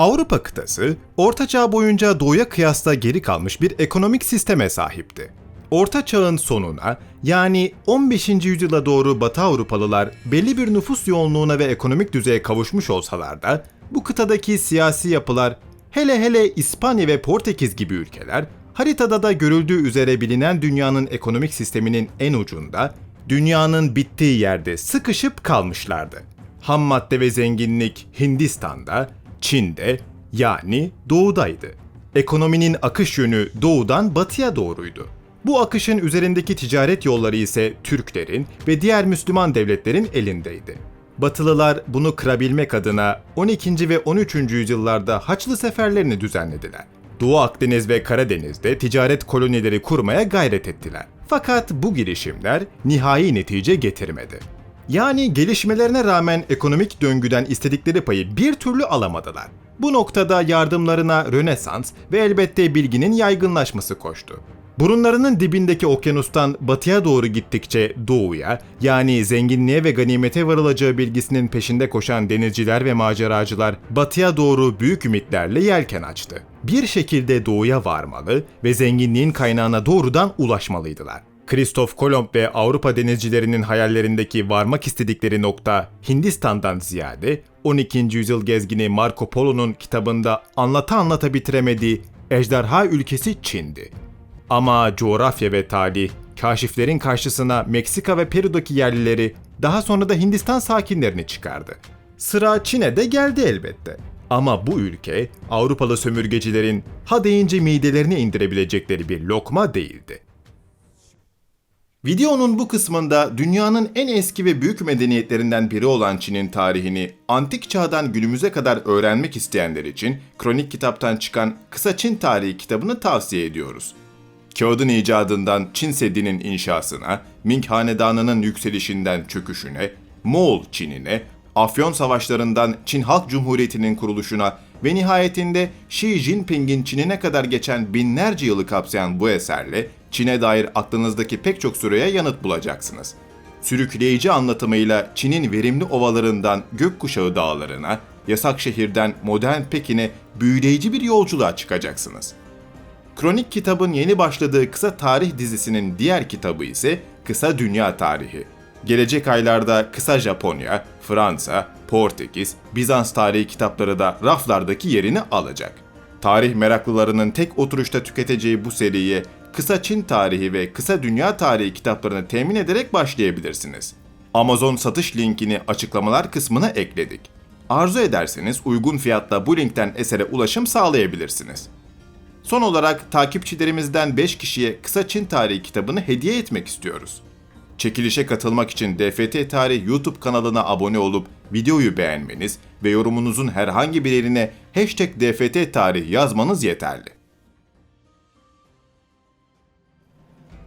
Avrupa kıtası, Orta Çağ boyunca doğuya kıyasla geri kalmış bir ekonomik sisteme sahipti. Orta Çağ'ın sonuna, yani 15. yüzyıla doğru Batı Avrupalılar belli bir nüfus yoğunluğuna ve ekonomik düzeye kavuşmuş olsalar da, bu kıtadaki siyasi yapılar, hele hele İspanya ve Portekiz gibi ülkeler, haritada da görüldüğü üzere bilinen dünyanın ekonomik sisteminin en ucunda, dünyanın bittiği yerde sıkışıp kalmışlardı. Ham madde ve zenginlik Hindistan'da, Çin'de yani doğudaydı. Ekonominin akış yönü doğudan batıya doğruydu. Bu akışın üzerindeki ticaret yolları ise Türklerin ve diğer Müslüman devletlerin elindeydi. Batılılar bunu kırabilmek adına 12. ve 13. yüzyıllarda Haçlı seferlerini düzenlediler. Doğu Akdeniz ve Karadeniz'de ticaret kolonileri kurmaya gayret ettiler. Fakat bu girişimler nihai netice getirmedi. Yani gelişmelerine rağmen ekonomik döngüden istedikleri payı bir türlü alamadılar. Bu noktada yardımlarına Rönesans ve elbette bilginin yaygınlaşması koştu. Burunlarının dibindeki okyanustan batıya doğru gittikçe doğuya, yani zenginliğe ve ganimete varılacağı bilgisinin peşinde koşan denizciler ve maceracılar batıya doğru büyük ümitlerle yelken açtı. Bir şekilde doğuya varmalı ve zenginliğin kaynağına doğrudan ulaşmalıydılar. Kristof Kolomb ve Avrupa denizcilerinin hayallerindeki varmak istedikleri nokta Hindistan'dan ziyade 12. yüzyıl gezgini Marco Polo'nun kitabında anlata anlata bitiremediği ejderha ülkesi Çin'di. Ama coğrafya ve tarih, kaşiflerin karşısına Meksika ve Peru'daki yerlileri, daha sonra da Hindistan sakinlerini çıkardı. Sıra Çin'e de geldi elbette. Ama bu ülke, Avrupalı sömürgecilerin ha deyince midelerine indirebilecekleri bir lokma değildi. Videonun bu kısmında dünyanın en eski ve büyük medeniyetlerinden biri olan Çin'in tarihini antik çağdan günümüze kadar öğrenmek isteyenler için Kronik Kitap'tan çıkan Kısa Çin Tarihi kitabını tavsiye ediyoruz. Kağıdın icadından Çin Seddi'nin inşasına, Ming Hanedanı'nın yükselişinden çöküşüne, Moğol Çin'ine, Afyon Savaşlarından Çin Halk Cumhuriyeti'nin kuruluşuna ve nihayetinde Xi Jinping'in Çin'ine kadar geçen binlerce yılı kapsayan bu eserle Çin'e dair aklınızdaki pek çok soruya yanıt bulacaksınız. Sürükleyici anlatımıyla Çin'in verimli ovalarından gökkuşağı dağlarına, yasak şehirden modern Pekin'e büyüleyici bir yolculuğa çıkacaksınız. Kronik kitabın yeni başladığı kısa tarih dizisinin diğer kitabı ise Kısa Dünya Tarihi. Gelecek aylarda kısa Japonya, Fransa, Portekiz, Bizans tarihi kitapları da raflardaki yerini alacak. Tarih meraklılarının tek oturuşta tüketeceği bu seriye Kısa Çin Tarihi ve Kısa Dünya Tarihi kitaplarını temin ederek başlayabilirsiniz. Amazon satış linkini açıklamalar kısmına ekledik. Arzu ederseniz uygun fiyatla bu linkten esere ulaşım sağlayabilirsiniz. Son olarak takipçilerimizden 5 kişiye Kısa Çin Tarihi kitabını hediye etmek istiyoruz. Çekilişe katılmak için DFT Tarih YouTube kanalına abone olup videoyu beğenmeniz ve yorumunuzun herhangi bir yerine hashtag DFT Tarih yazmanız yeterli.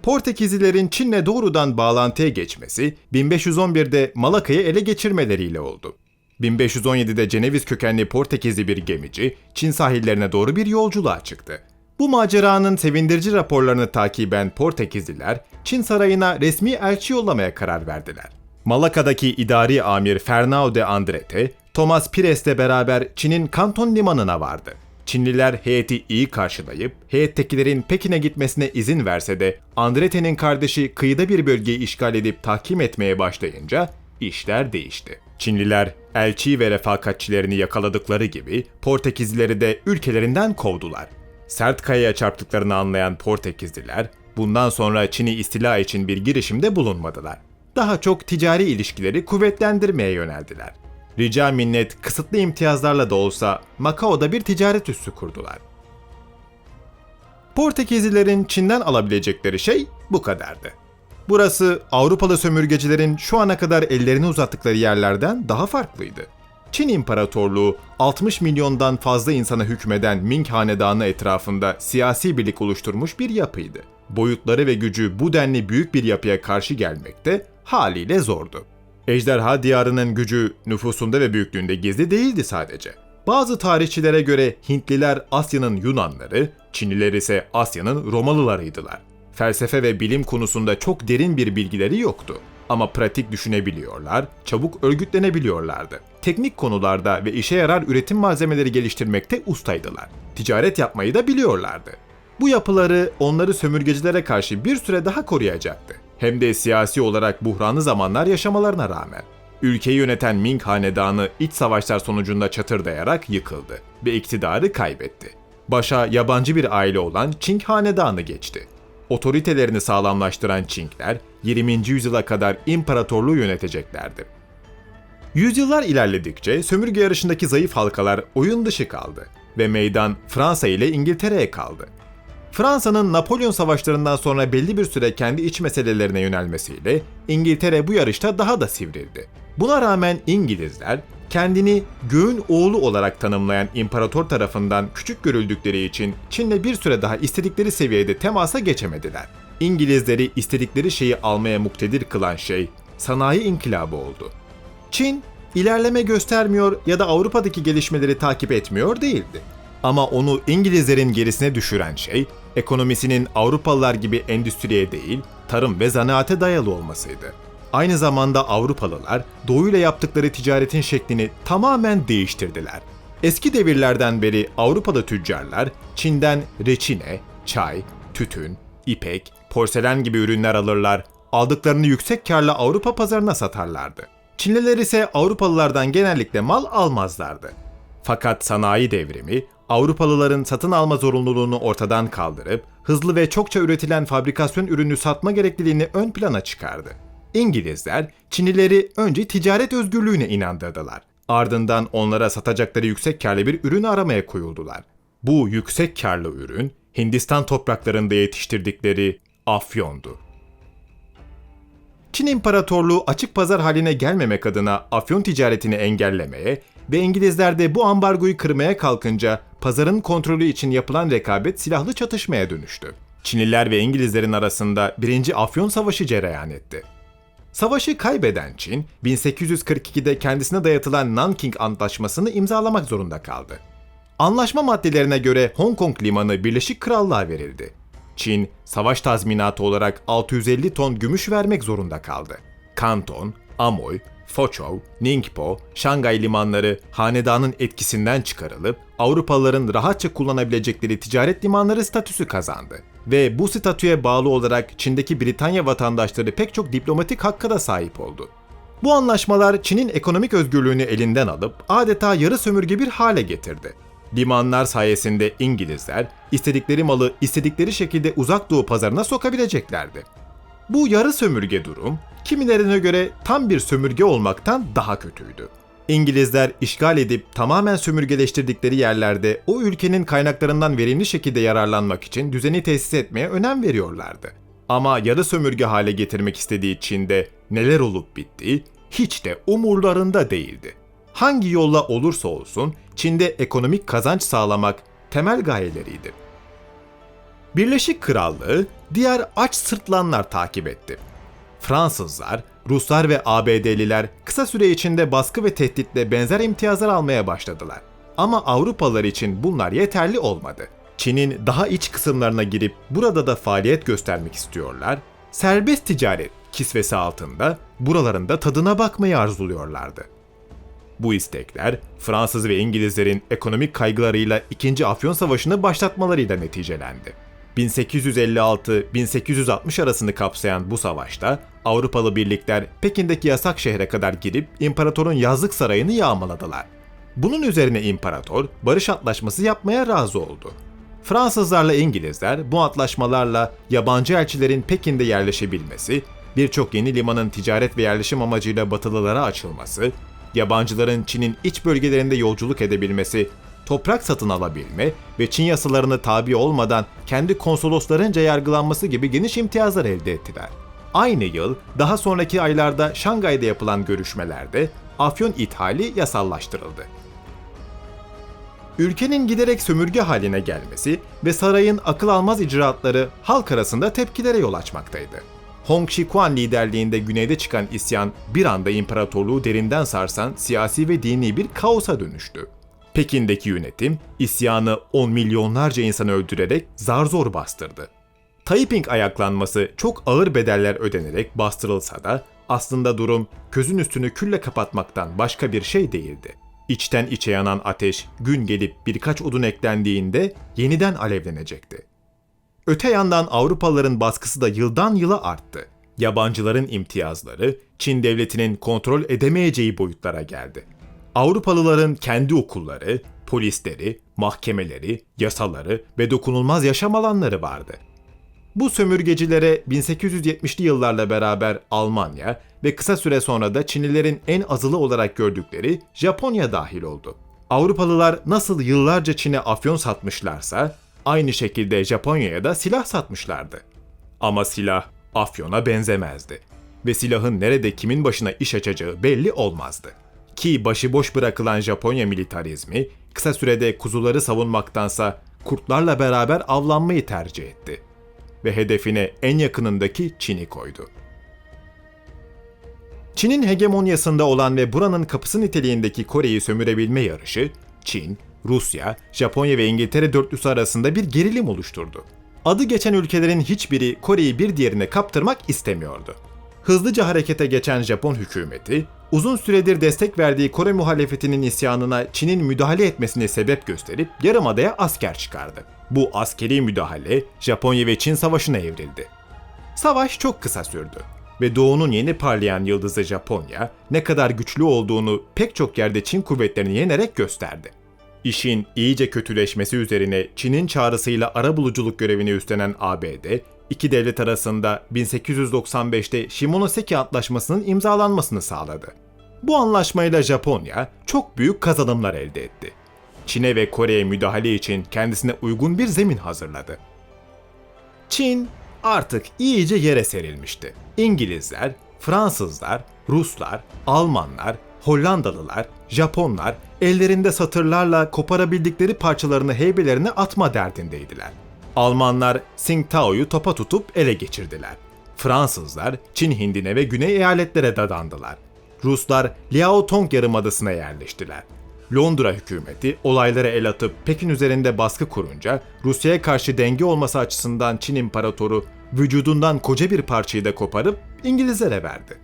Portekizlilerin Çin'le doğrudan bağlantıya geçmesi 1511'de Malaka'yı ele geçirmeleriyle oldu. 1517'de Ceneviz kökenli Portekizli bir gemici Çin sahillerine doğru bir yolculuğa çıktı. Bu maceranın sevindirici raporlarını takiben Portekizliler Çin sarayına resmi elçi yollamaya karar verdiler. Malaka'daki idari amir Fernão de Andrete, Thomas Pires'le beraber Çin'in Kanton limanına vardı. Çinliler heyeti iyi karşılayıp heyettekilerin Pekin'e gitmesine izin verse de Andrete'nin kardeşi kıyıda bir bölgeyi işgal edip tahkim etmeye başlayınca işler değişti. Çinliler elçi ve refakatçilerini yakaladıkları gibi Portekizlileri de ülkelerinden kovdular. Sert kayaya çarptıklarını anlayan Portekizliler bundan sonra Çin'i istila için bir girişimde bulunmadılar. Daha çok ticari ilişkileri kuvvetlendirmeye yöneldiler. Rica minnet kısıtlı imtiyazlarla da olsa Macao'da bir ticaret üssü kurdular. Portekizlilerin Çin'den alabilecekleri şey bu kadardı. Burası Avrupalı sömürgecilerin şu ana kadar ellerini uzattıkları yerlerden daha farklıydı. Çin İmparatorluğu 60 milyondan fazla insana hükmeden Ming Hanedanı etrafında siyasi birlik oluşturmuş bir yapıydı. Boyutları ve gücü bu denli büyük bir yapıya karşı gelmekte haliyle zordu. Ejderha diyarının gücü nüfusunda ve büyüklüğünde gizli değildi sadece. Bazı tarihçilere göre Hintliler Asya'nın Yunanları, Çinliler ise Asya'nın Romalılarıydılar. Felsefe ve bilim konusunda çok derin bir bilgileri yoktu. Ama pratik düşünebiliyorlar, çabuk örgütlenebiliyorlardı. teknik konularda ve işe yarar üretim malzemeleri geliştirmekte ustaydılar. Ticaret yapmayı da biliyorlardı. Bu yapıları onları sömürgecilere karşı bir süre daha koruyacaktı. Hem de siyasi olarak buhranlı zamanlar yaşamalarına rağmen. Ülkeyi yöneten Ming Hanedanı iç savaşlar sonucunda çatırdayarak yıkıldı ve iktidarı kaybetti. Başa yabancı bir aile olan Qing Hanedanı geçti. Otoritelerini sağlamlaştıran Qingler 20. yüzyıla kadar imparatorluğu yöneteceklerdi. Yüzyıllar ilerledikçe sömürge yarışındaki zayıf halkalar oyun dışı kaldı ve meydan Fransa ile İngiltere'ye kaldı. Fransa'nın Napolyon savaşlarından sonra belli bir süre kendi iç meselelerine yönelmesiyle İngiltere bu yarışta daha da sivrildi. Buna rağmen İngilizler kendini göğün oğlu olarak tanımlayan imparator tarafından küçük görüldükleri için Çin'le bir süre daha istedikleri seviyede temasa geçemediler. İngilizleri istedikleri şeyi almaya muktedir kılan şey sanayi inkılabı oldu. Çin ilerleme göstermiyor ya da Avrupa'daki gelişmeleri takip etmiyor değildi. Ama onu İngilizlerin gerisine düşüren şey ekonomisinin Avrupalılar gibi endüstriye değil, tarım ve zanaate dayalı olmasıydı. Aynı zamanda Avrupalılar Doğu ile yaptıkları ticaretin şeklini tamamen değiştirdiler. Eski devirlerden beri Avrupalı tüccarlar Çin'den reçine, çay, tütün, ipek, porselen gibi ürünler alırlar, aldıklarını yüksek karla Avrupa pazarına satarlardı. Çinliler ise Avrupalılardan genellikle mal almazlardı. Fakat sanayi devrimi Avrupalıların satın alma zorunluluğunu ortadan kaldırıp hızlı ve çokça üretilen fabrikasyon ürünü satma gerekliliğini ön plana çıkardı. İngilizler Çinlileri önce ticaret özgürlüğüne inandırdılar. Ardından onlara satacakları yüksek karlı bir ürün aramaya koyuldular. Bu yüksek karlı ürün Hindistan topraklarında yetiştirdikleri afyondu. Çin İmparatorluğu açık pazar haline gelmemek adına afyon ticaretini engellemeye ve İngilizler de bu ambargoyu kırmaya kalkınca pazarın kontrolü için yapılan rekabet silahlı çatışmaya dönüştü. Çinliler ve İngilizlerin arasında 1. Afyon Savaşı cereyan etti. Savaşı kaybeden Çin, 1842'de kendisine dayatılan Nanking Antlaşması'nı imzalamak zorunda kaldı. Anlaşma maddelerine göre Hong Kong limanı Birleşik Krallığa verildi. Çin, savaş tazminatı olarak 650 ton gümüş vermek zorunda kaldı. Kanton, Amoy, Fochow, Ningpo, Şangay limanları hanedanın etkisinden çıkarılıp Avrupalıların rahatça kullanabilecekleri ticaret limanları statüsü kazandı. Ve bu statüye bağlı olarak Çin'deki Britanya vatandaşları pek çok diplomatik hakka da sahip oldu. Bu anlaşmalar Çin'in ekonomik özgürlüğünü elinden alıp adeta yarı sömürge bir hale getirdi. Limanlar sayesinde İngilizler istedikleri malı istedikleri şekilde uzak doğu pazarına sokabileceklerdi. Bu yarı sömürge durum kimilerine göre tam bir sömürge olmaktan daha kötüydü. İngilizler işgal edip tamamen sömürgeleştirdikleri yerlerde o ülkenin kaynaklarından verimli şekilde yararlanmak için düzeni tesis etmeye önem veriyorlardı. Ama yarı sömürge hale getirmek istediği Çin'de neler olup bittiği hiç de umurlarında değildi. Hangi yolla olursa olsun Çin'de ekonomik kazanç sağlamak temel gayeleriydi. Birleşik Krallığı diğer aç sırtlanlar takip etti. Fransızlar, Ruslar ve ABD'liler kısa süre içinde baskı ve tehditle benzer imtiyazlar almaya başladılar. Ama Avrupalılar için bunlar yeterli olmadı. Çin'in daha iç kısımlarına girip burada da faaliyet göstermek istiyorlar. Serbest ticaret kisvesi altında buraların da tadına bakmayı arzuluyorlardı. Bu istekler Fransız ve İngilizlerin ekonomik kaygılarıyla 2. Afyon Savaşı'nı başlatmalarıyla neticelendi. 1856-1860 arasını kapsayan bu savaşta Avrupalı birlikler Pekin'deki yasak şehre kadar girip imparatorun yazlık sarayını yağmaladılar. Bunun üzerine imparator barış antlaşması yapmaya razı oldu. Fransızlarla İngilizler bu antlaşmalarla yabancı elçilerin Pekin'de yerleşebilmesi, birçok yeni limanın ticaret ve yerleşim amacıyla batılılara açılması, yabancıların Çin'in iç bölgelerinde yolculuk edebilmesi toprak satın alabilme ve Çin yasalarına tabi olmadan kendi konsoloslarınca yargılanması gibi geniş imtiyazlar elde ettiler. Aynı yıl daha sonraki aylarda Şangay'da yapılan görüşmelerde afyon ithali yasallaştırıldı. Ülkenin giderek sömürge haline gelmesi ve sarayın akıl almaz icraatları halk arasında tepkilere yol açmaktaydı. Hong Shikuan liderliğinde güneyde çıkan isyan bir anda imparatorluğu derinden sarsan siyasi ve dini bir kaosa dönüştü. Pekin'deki yönetim isyanı 10 milyonlarca insanı öldürerek zar zor bastırdı. Taiping ayaklanması çok ağır bedeller ödenerek bastırılsa da Aslında durum közün üstünü külle kapatmaktan başka bir şey değildi. İçten içe yanan ateş gün gelip birkaç odun eklendiğinde yeniden alevlenecekti. Öte yandan Avrupalıların baskısı da yıldan yıla arttı. Yabancıların imtiyazları Çin devletinin kontrol edemeyeceği boyutlara geldi. Avrupalıların kendi okulları, polisleri, mahkemeleri, yasaları ve dokunulmaz yaşam alanları vardı. Bu sömürgecilere 1870'li yıllarla beraber Almanya ve kısa süre sonra da Çinlilerin en azılı olarak gördükleri Japonya dahil oldu. Avrupalılar nasıl yıllarca Çin'e afyon satmışlarsa aynı şekilde Japonya'ya da silah satmışlardı. Ama silah afyona benzemezdi ve silahın nerede kimin başına iş açacağı belli olmazdı. Ki başıboş bırakılan Japonya militarizmi kısa sürede kuzuları savunmaktansa kurtlarla beraber avlanmayı tercih etti ve hedefine en yakınındaki Çin'i koydu. Çin'in hegemonyasında olan ve buranın kapısı niteliğindeki Kore'yi sömürebilme yarışı, Çin, Rusya, Japonya ve İngiltere dörtlüsü arasında bir gerilim oluşturdu. Adı geçen ülkelerin hiçbiri Kore'yi bir diğerine kaptırmak istemiyordu. Hızlıca harekete geçen Japon hükümeti, uzun süredir destek verdiği Kore muhalefetinin isyanına Çin'in müdahale etmesini sebep gösterip Yarımada'ya asker çıkardı. Bu askeri müdahale Japonya ve Çin savaşına evrildi. Savaş çok kısa sürdü ve doğunun yeni parlayan yıldızı Japonya ne kadar güçlü olduğunu pek çok yerde Çin kuvvetlerini yenerek gösterdi. İşin iyice kötüleşmesi üzerine Çin'in çağrısıyla arabuluculuk görevini üstlenen ABD, iki devlet arasında 1895'te Shimonoseki Antlaşması'nın imzalanmasını sağladı. Bu anlaşmayla Japonya çok büyük kazanımlar elde etti. Çin'e ve Kore'ye müdahale için kendisine uygun bir zemin hazırladı. Çin artık iyice yere serilmişti. İngilizler, Fransızlar, Ruslar, Almanlar, Hollandalılar, Japonlar ellerinde satırlarla koparabildikleri parçalarını heybelerine atma derdindeydiler. Almanlar Tsingtao'yu topa tutup ele geçirdiler. Fransızlar Çin Hindine ve Güney eyaletlere dadandılar. Ruslar Liaotong yarımadasına yerleştiler. Londra hükümeti olaylara el atıp Pekin üzerinde baskı kurunca Rusya'ya karşı denge olması açısından Çin imparatoru vücudundan koca bir parçayı da koparıp İngilizlere verdi.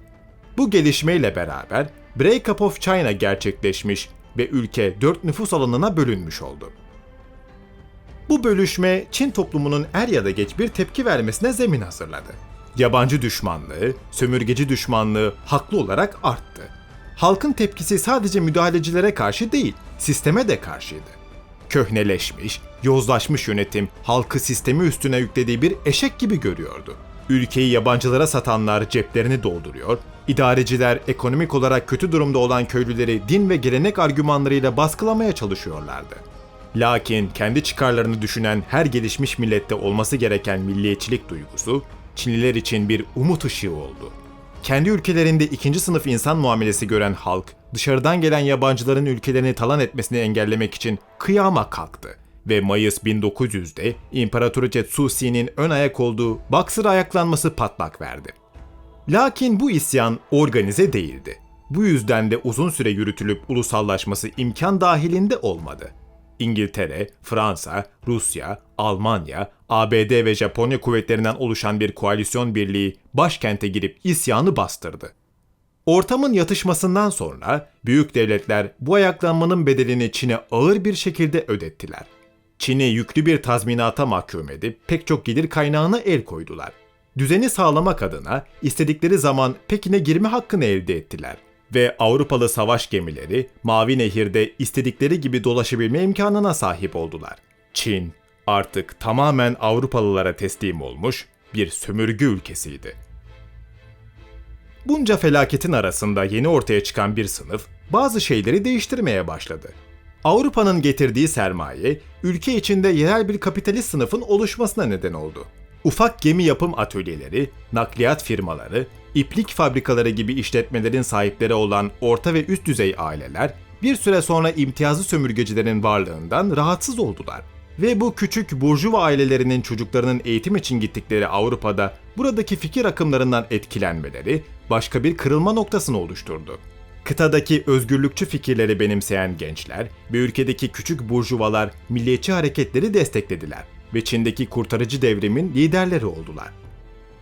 Bu gelişmeyle beraber Breakup of China gerçekleşmiş ve ülke dört nüfus alanına bölünmüş oldu. Bu bölüşme Çin toplumunun er ya da geç bir tepki vermesine zemin hazırladı. Yabancı düşmanlığı, sömürgeci düşmanlığı haklı olarak arttı. Halkın tepkisi sadece müdahalecilere karşı değil, sisteme de karşıydı. Köhneleşmiş, yozlaşmış yönetim halkı sistemi üstüne yüklediği bir eşek gibi görüyordu. Ülkeyi yabancılara satanlar ceplerini dolduruyor, idareciler ekonomik olarak kötü durumda olan köylüleri din ve gelenek argümanlarıyla baskılamaya çalışıyorlardı. Lakin kendi çıkarlarını düşünen her gelişmiş millette olması gereken milliyetçilik duygusu, Çinliler için bir umut ışığı oldu. Kendi ülkelerinde ikinci sınıf insan muamelesi gören halk, dışarıdan gelen yabancıların ülkelerini talan etmesini engellemek için kıyama kalktı ve Mayıs 1900'de İmparatoriçe Susi'nin ön ayak olduğu Baksır ayaklanması patlak verdi. Lakin bu isyan organize değildi. Bu yüzden de uzun süre yürütülüp ulusallaşması imkan dahilinde olmadı. İngiltere, Fransa, Rusya, Almanya, ABD ve Japonya kuvvetlerinden oluşan bir koalisyon birliği başkente girip isyanı bastırdı. Ortamın yatışmasından sonra büyük devletler bu ayaklanmanın bedelini Çin'e ağır bir şekilde ödettiler. Çin'i yüklü bir tazminata mahkum edip pek çok gelir kaynağına el koydular. Düzeni sağlamak adına istedikleri zaman Pekin'e girme hakkını elde ettiler ve Avrupalı savaş gemileri Mavi Nehir'de istedikleri gibi dolaşabilme imkanına sahip oldular. Çin artık tamamen Avrupalılara teslim olmuş bir sömürge ülkesiydi. Bunca felaketin arasında yeni ortaya çıkan bir sınıf bazı şeyleri değiştirmeye başladı. Avrupa'nın getirdiği sermaye, ülke içinde yerel bir kapitalist sınıfın oluşmasına neden oldu. Ufak gemi yapım atölyeleri, nakliyat firmaları, iplik fabrikaları gibi işletmelerin sahipleri olan orta ve üst düzey aileler bir süre sonra imtiyazlı sömürgecilerin varlığından rahatsız oldular. Ve bu küçük burjuva ailelerinin çocuklarının eğitim için gittikleri Avrupa'da buradaki fikir akımlarından etkilenmeleri başka bir kırılma noktasını oluşturdu. Kıtadaki özgürlükçü fikirleri benimseyen gençler ve ülkedeki küçük burjuvalar milliyetçi hareketleri desteklediler ve Çin'deki kurtarıcı devrimin liderleri oldular.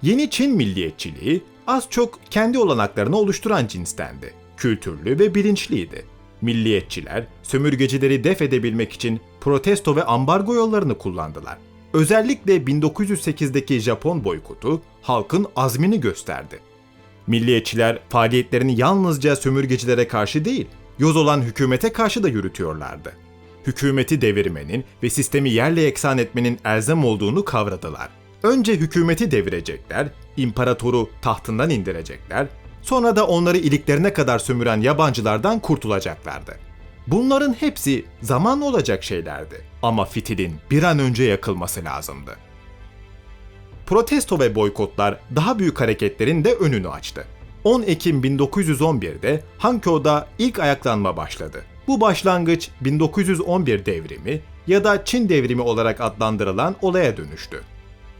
Yeni Çin milliyetçiliği az çok kendi olanaklarını oluşturan cinstendi. Kültürlü ve bilinçliydi. Milliyetçiler, sömürgecileri def edebilmek için protesto ve ambargo yollarını kullandılar. Özellikle 1908'deki Japon boykotu halkın azmini gösterdi. Milliyetçiler faaliyetlerini yalnızca sömürgecilere karşı değil, yoz olan hükümete karşı da yürütüyorlardı. Hükümeti devirmenin ve sistemi yerle yeksan etmenin elzem olduğunu kavradılar. Önce hükümeti devirecekler, imparatoru tahtından indirecekler, sonra da onları iliklerine kadar sömüren yabancılardan kurtulacaklardı. Bunların hepsi zamanla olacak şeylerdi ama fitilin bir an önce yakılması lazımdı. Protesto ve boykotlar daha büyük hareketlerin de önünü açtı. 10 Ekim 1911'de Hankyo'da ilk ayaklanma başladı. Bu başlangıç 1911 devrimi ya da Çin devrimi olarak adlandırılan olaya dönüştü.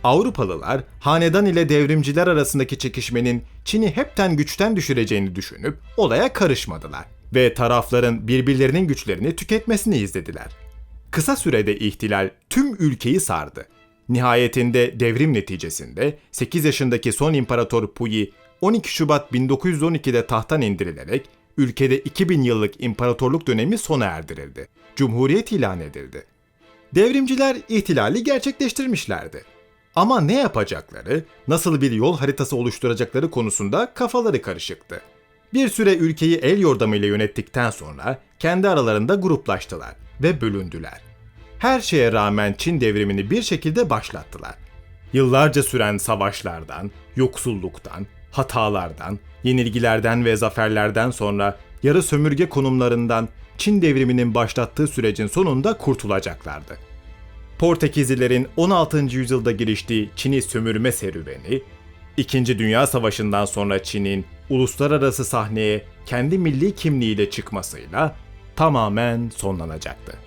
Avrupalılar hanedan ile devrimciler arasındaki çekişmenin Çin'i hepten güçten düşüreceğini düşünüp olaya karışmadılar ve tarafların birbirlerinin güçlerini tüketmesini izlediler. Kısa sürede ihtilal tüm ülkeyi sardı. Nihayetinde devrim neticesinde 8 yaşındaki son imparator Puyi 12 Şubat 1912'de tahttan indirilerek ülkede 2000 yıllık imparatorluk dönemi sona erdirildi. Cumhuriyet ilan edildi. Devrimciler ihtilali gerçekleştirmişlerdi. Ama ne yapacakları, nasıl bir yol haritası oluşturacakları konusunda kafaları karışıktı. Bir süre ülkeyi el yordamıyla yönettikten sonra kendi aralarında gruplaştılar ve bölündüler. Her şeye rağmen Çin devrimini bir şekilde başlattılar. Yıllarca süren savaşlardan, yoksulluktan, hatalardan, yenilgilerden ve zaferlerden sonra yarı sömürge konumlarından Çin devriminin başlattığı sürecin sonunda kurtulacaklardı. Portekizlilerin 16. yüzyılda giriştiği Çin'i sömürme serüveni, İkinci Dünya Savaşı'ndan sonra Çin'in uluslararası sahneye kendi milli kimliğiyle çıkmasıyla tamamen sonlanacaktı.